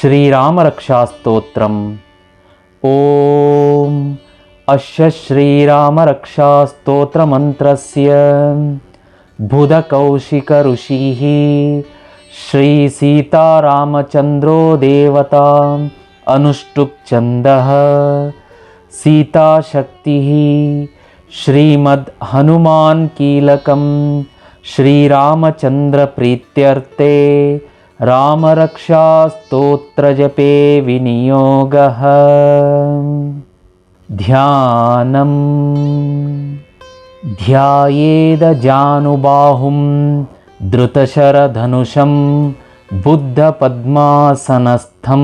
श्रीरामरक्षास्तोत्रम्। ॐ अस्य श्रीरामरक्षास्तोत्रमन्त्रस्य बुधकौशिकऋषिः श्रीसीतारामचन्द्रो देवता अनुष्टुप्छन्दः सीताशक्तिः श्रीमद्हनुमान्कीलकं श्रीरामचन्द्रप्रीत्यर्थे रामरक्षास्तोत्रजपे विनियोगः। ध्यानम् ध्यायेदजानुबाहुं धृतशरधनुषं बुद्धपद्मासनस्थं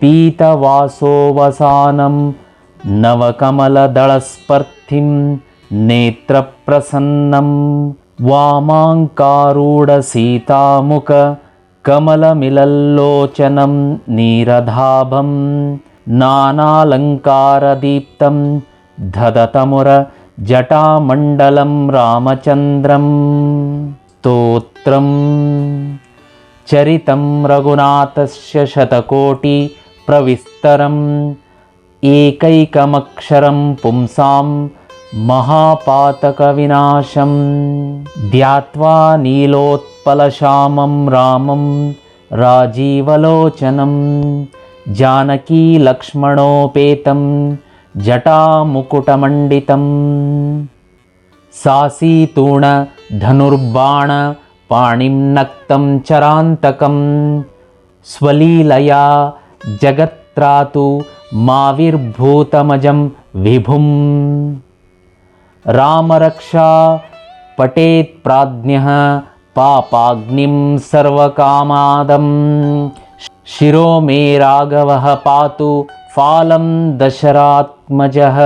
पीतवासोवसानं नवकमलदळस्पर्थिं नेत्रप्रसन्नं वामाङ्कारूढसीतामुख कमलमिलल्लोचनं नीरधाभं नानालङ्कारदीप्तं धदतमुरजटामण्डलं रामचन्द्रं स्तोत्रं चरितं रघुनाथस्य शतकोटिप्रविस्तरम् एकैकमक्षरं पुंसां महापातकविनाशं ध्यात्वा नीलोत्पलश्यामं रामं राजीवलोचनं जानकीलक्ष्मणोपेतं जटामुकुटमण्डितं। सासीतूणधनुर्बाणपाणिं नक्तं चरान्तकं स्वलीलया जगत्त्रातु माविर्भूतमजं विभुं रामरक्षा पटेत्प्राज्ञः पापाग्निं सर्वकामादं। शिरो मे राघवः पातु फालं दशरात्मजः।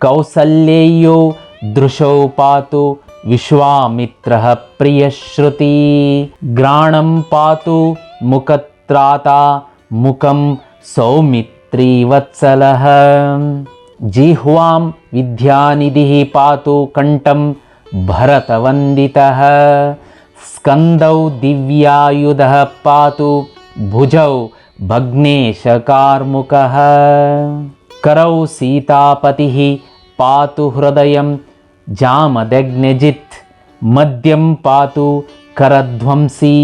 कौसल्येयो दृशौ पातु विश्वामित्रः प्रियश्रुती। ग्राणं पातु मुखत्राता मुखं सौमित्रीवत्सलः। जिह्वां विद्यानिधिः पातु कण्ठं भरतवन्दितः स्कन्दौ दिव्यायुधः पातु भुजौ भग्नेशकार्मुकः करौ सीतापतिः पातु हृदयं जामदग्निजित् मद्यं पातु करध्वंसी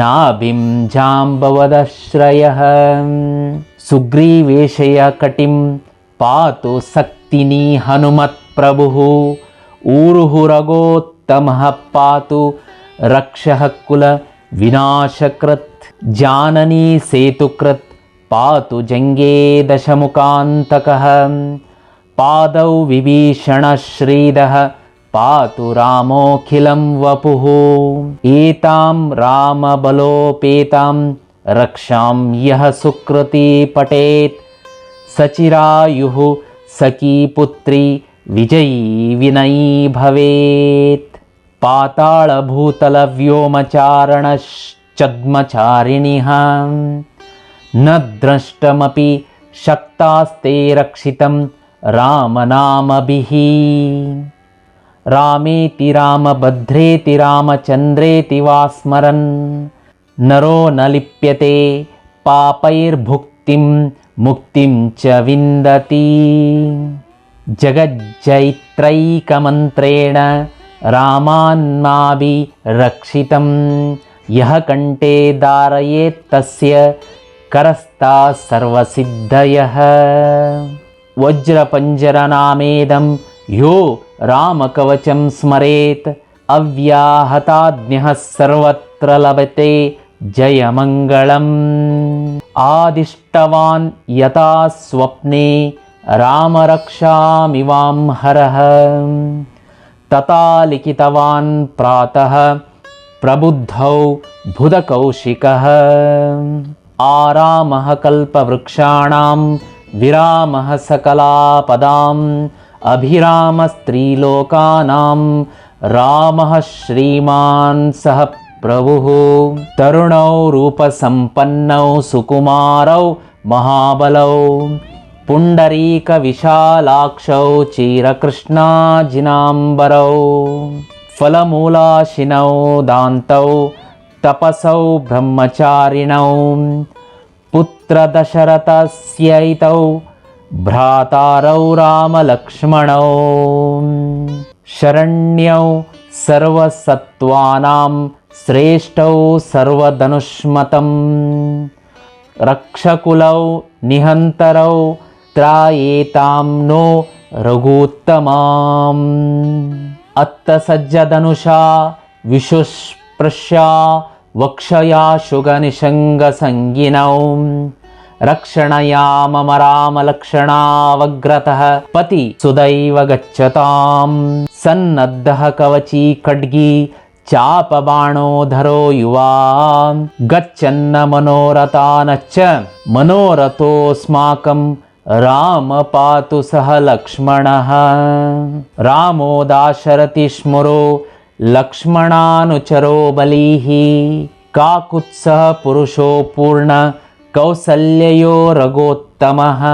नाभिं जाम्बवदश्रयः सुग्रीवेशयकटिं पातु सक्तिनी हनुमत्प्रभुः ಊರು ಹುರಗೋ ತಮಃ ಪಾತು ರಕ್ಷಃ ಕುಲ ವಿನಾಶಕೃತ್ ಜಾನನಿ ಸೇತುಕೃತ್ ಪಾತು ಜಂಗೇ ದಶಮುಖಾಂತಕಃ. ಪಾದೌ ವಿಭೀಷಣ ಶ್ರೀದಃ, ಪಾತು ರಾಮೋಖಿಲಂ ವಪುಃ. ಏತಾಂ ರಾಮಬಲೋಪೇತಾಂ, ರಕ್ಷಾಂ ಯಹ ಸುಕೃತಿ ಪಟೇತ್. ಸಚಿರಾಯುಃ ಸಖೀ ಪುತ್ರಿ विजयी विनयी भवेत् पाताळभूतलव्योमचारणश्चद्मचारिणिः न द्रष्टमपि शक्तास्ते रक्षितं रामनामभिः। रामेति रामभद्रेति रामचन्द्रेति वा स्मरन् नरो न लिप्यते पापैर्भुक्तिं मुक्तिं च विन्दति జగజ్జైత్రైకమంత్రేణ రామాన్మాభి రక్షితం యహ కంటే దారయేత్తస్య కరస్తా సర్వసిద్ధయ వజ్రపంజరనామేదం యో రామకవచం స్మరేత్ అవ్యాహతాజ్ఞ సర్వత్ర లభతే జయమంగళం ఆదిష్టవాన్ యథా స్వప్నే रामरक्षामिवां हरः। तथा लिखितवान् प्रातः प्रबुद्धौ बुधकौशिकः आरामः कल्पवृक्षाणां विरामः सकलापदाम् अभिरामस्त्रीलोकानां रामः श्रीमान् सः प्रभुः। तरुणौ रूपसम्पन्नौ सुकुमारौ महाबलौ पुण्डरीकविशालाक्षौ चीरकृष्णाजिनाम्बरौ फलमूलाशिनौ दान्तौ तपसौ ब्रह्मचारिणौ पुत्रदशरथस्यैतौ भ्रातारौ रामलक्ष्मणौ शरण्यौ सर्वसत्त्वानां श्रेष्ठौ सर्वधनुष्मतम् रक्षकुलौ निहन्तरौ त्रायेतां नो रघुत्तमाम्। अत्तसज्जधनुषा विशुष्पृश्या वक्षया शुगनिषङ्गसङ्गिनौ रक्षणया मम रामलक्षणावग्रतः पति सुदैव गच्छताम्। सन्नद्धः कवची खड्गी चापबाणोधरो युवा। गच्छन्न मनोरथानश्च मनोरथोऽस्माकं ರಾಮ ಪಾತು ಸಹ ಲಕ್ಷ್ಮಣ. ರಾಮೋ ದಾಶರಥಿ ಸ್ಮುರೋ ಲಕ್ಷ್ಮಣಾನುಚರೋ ಬಲೀ ಕಾಕುತ್ಸಹ ಪುರುಷೋ ಪೂರ್ಣ ಕೌಸಲ್ಯಯೋ ರಘೋತ್ತಮ.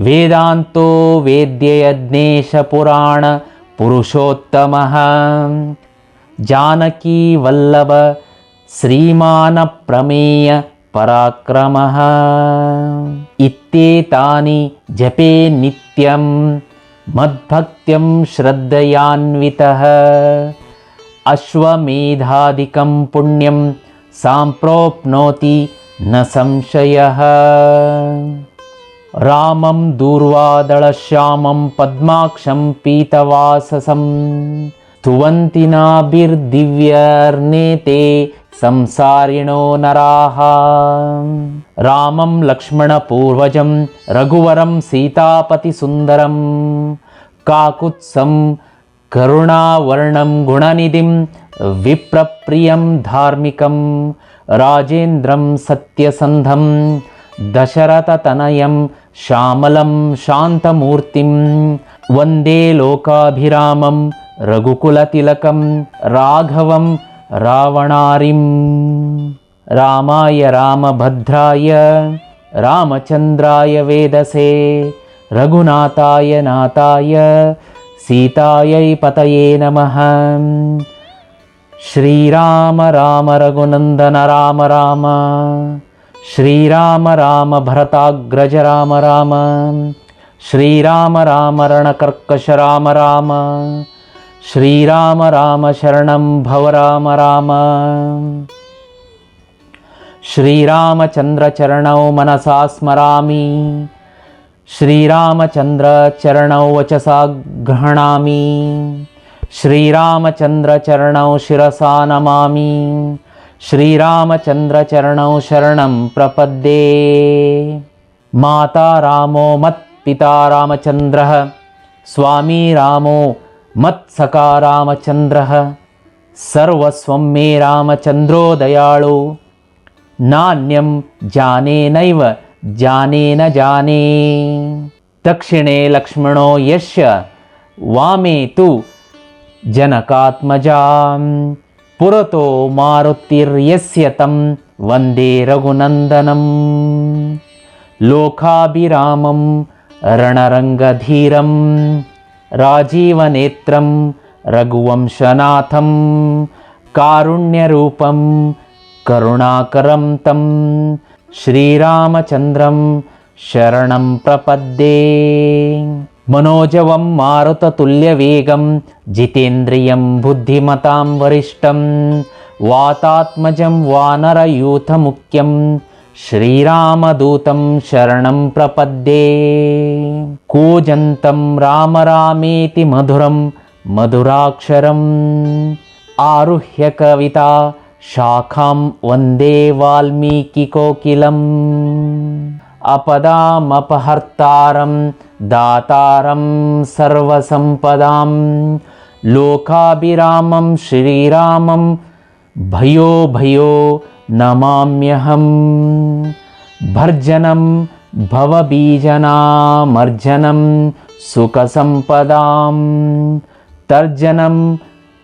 ವೇದಾಂತೋ ವೇದ್ಯಯಜ್ಞೇಶ ಪುರಾಣ ಪುರುಷೋತ್ತಮ. ಜಾನಕೀವಲ್ಲಭ ಶ್ರೀಮಾನ ಪ್ರಮೇಯ पराक्रमः। इत्येतानि जपे नित्यं मद्भक्त्यं श्रद्धयान्वितः। अश्वमेधादिकं पुण्यं साम्प्रोप्नोति न संशयः। रामं दूर्वादळश्यामं पद्माक्षं पीतवाससं स्तुवन्ति नाभिर्दिव्यर्नेते संसारिणो नराः रामं लक्ष्मणपूर्वजं रघुवरं सीतापतिसुन्दरं काकुत्सं करुणावर्णं गुणनिधिं विप्रप्रियं धार्मिकं राजेन्द्रं सत्यसन्धं दशरथतनयं श्यामलं शान्तमूर्तिं वन्दे लोकाभिरामं रघुकुलतिलकं राघवं रावणारिं रामाय रामभद्राय रामचन्द्राय वेदसे रघुनाथाय नाथाय सीतायै पतये नमः। श्रीराम राम रघुनन्दन राम राम श्रीराम राम भरताग्रज राम राम श्रीराम राम रणकर्कश राम राम श्रीराम राम शरणं भव राम राम। श्रीरामचन्द्रचरणौ मनसा स्मरामि। श्रीरामचन्द्रचरणौ वचसा गृह्णामि श्रीरामचन्द्रचरणौ शिरसा नमामि। श्रीरामचन्द्रचरणौ शरणं प्रपद्ये। माता रामो मत्पिता रामचन्द्रः स्वामी रामो मत्सखा रामचन्द्रः सर्वस्वं मे रामचन्द्रो दयाळु नान्यं जाने नैव जाने दक्षिणे लक्ष्मणो यस्य वामे तु जनकात्मजां पुरतो मारुतिर्यस्य तं वन्दे रघुनन्दनं लोकाभिरामं रणरङ्गधीरं రాజీవనేత్రం రఘువంశనాథం కారుణ్యరూపం కరుణాకరం తం శ్రీరామచంద్రం శరణం ప్రపద్దే. మనోజవం మారుతతుల్యవేగం జితేంద్రియం బుద్ధిమతాం వరిష్టం వాతాత్మజం వానరయూథముఖ్యం శ్రీరామదూతం శరణం ప్రపద్యే. కూజంతం రామరామేతి మధురం మధురాక్షరం. ఆరుహ్య కవిత శాఖాం వందే వాల్మీకికోకిలం అపదామపహర్తారం దాతారం సర్వసంపదాం. లోకాభిరామం శ్రీరామం భయో భయో నమామ్యహం భర్జనం భవబీజనామర్జనం సుఖసంపదాం తర్జనం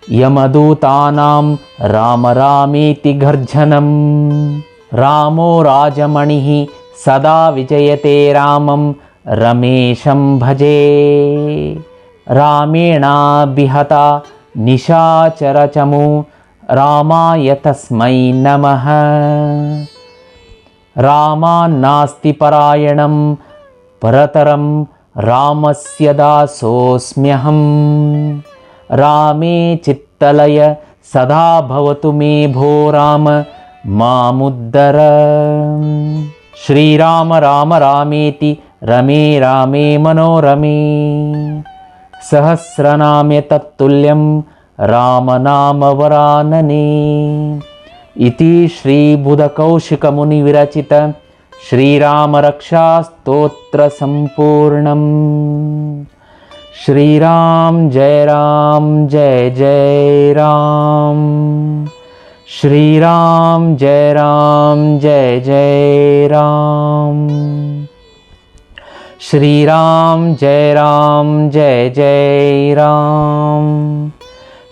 యమదూతానాం రామరామేతి గర్జనం రామో రాజమణి సదా విజయతే రామం రమేశం భజే రామేణాభిహత నిశాచరచము रामाय तस्मै नमः। रामान्नास्ति परायणं परतरं रामस्य दासोऽस्म्यहम्। रामे चित्तलय सदा भवतु मे भो राम मामुद्धर श्रीराम राम रामेति रमे रामे मनोरमे। सहस्रनाम्य तत्तुल्यं रामनामवरानने। इति श्रीबुधकौशिकमुनिविरचित श्रीरामरक्षास्तोत्रसम्पूर्णम्। श्रीराम जय राम जय जय राम। श्रीराम जय राम जय जय राम। श्रीराम जय राम जय जय राम